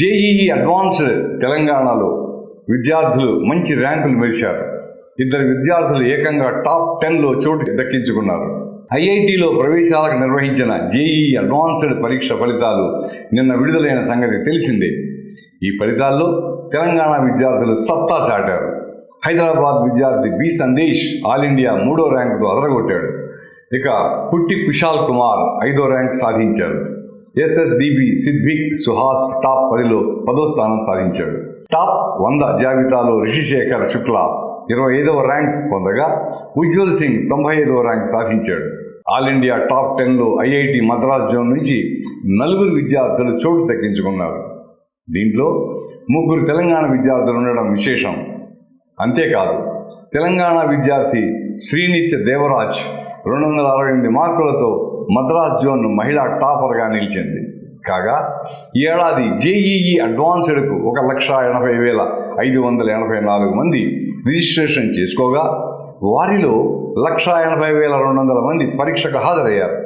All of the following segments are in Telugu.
జేఈఈ అడ్వాన్స్డ్ తెలంగాణలో విద్యార్థులు మంచి ర్యాంకులు మెరిశారు. ఇద్దరు విద్యార్థులు ఏకంగా టాప్ టెన్లో చోటు దక్కించుకున్నారు. ఐఐటిలో ప్రవేశాలకు నిర్వహించిన జేఈఈ అడ్వాన్స్డ్ పరీక్ష ఫలితాలు నిన్న విడుదలైన సంగతి తెలిసిందే. ఈ ఫలితాల్లో తెలంగాణ విద్యార్థులు సత్తా చాటారు. హైదరాబాద్ విద్యార్థి బి సందేశ్ ఆల్ ఇండియా మూడో ర్యాంకుతో అదరగొట్టాడు. ఇక పుట్టి కుషాల్ కుమార్ ఐదో ర్యాంక్ సాధించారు. ఎస్ఎస్డిబి సిద్విక్ సుహాస్ టాప్ పదిలో పదో స్థానం సాధించాడు. టాప్ వంద జాబితాలో రిషిశేఖర్ శుక్లా ఇరవై ఐదవ ర్యాంక్ పొందగా ఉజ్వల్ సింగ్ తొంభై ఐదవ ర్యాంక్ సాధించాడు. ఆల్ ఇండియా టాప్ టెన్లో ఐఐటి మద్రాస్ జోన్ నుంచి నలుగురు విద్యార్థులు చోటు దక్కించుకున్నారు. దీంట్లో ముగ్గురు తెలంగాణ విద్యార్థులు ఉండడం విశేషం. అంతేకాదు తెలంగాణ విద్యార్థి శ్రీనిత్య దేవరాజ్ రెండు వందల అరవై ఎనిమిది మార్కులతో మద్రాస్ జోన్ మహిళా టాపర్గా నిలిచింది. కాగా ఈ ఏడాది జేఈఈ అడ్వాన్స్డ్కు ఒక లక్ష ఎనభై వేల ఐదు వందల ఎనభై నాలుగు మంది రిజిస్ట్రేషన్ చేసుకోగా వారిలో లక్ష ఎనభై వేల రెండు వందల మంది పరీక్షకు హాజరయ్యారు.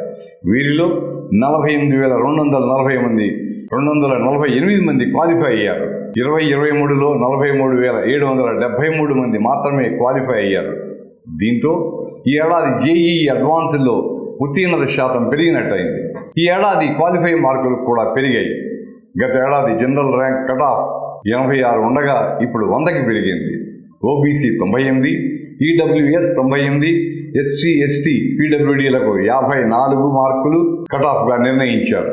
వీరిలో నలభై ఎనిమిది వేల రెండు వందల నలభై మంది రెండు వందల నలభై ఎనిమిది మంది క్వాలిఫై అయ్యారు. ఇరవై ఇరవై మూడులో నలభై మూడు వేల ఏడు వందల డెబ్బై మూడు మంది మాత్రమే క్వాలిఫై అయ్యారు. దీంతో ఈ ఏడాది జేఈఈ అడ్వాన్స్లో ఉత్తీర్ణత శాతం పెరిగినట్టయింది. ఈ ఏడాది క్వాలిఫై మార్కులు కూడా పెరిగాయి. గత ఏడాది జనరల్ ర్యాంక్ కట్ ఆఫ్ ఎనభై ఆరు ఉండగా ఇప్పుడు వందకి పెరిగింది. ఓబీసీ తొంభై ఎనిమిది ఈడబ్ల్యూఎస్ తొంభై ఎనిమిది ఎస్సీ ఎస్టీ పీడబ్ల్యూడీలకు యాభై నాలుగు మార్కులు కట్ ఆఫ్గా నిర్ణయించారు.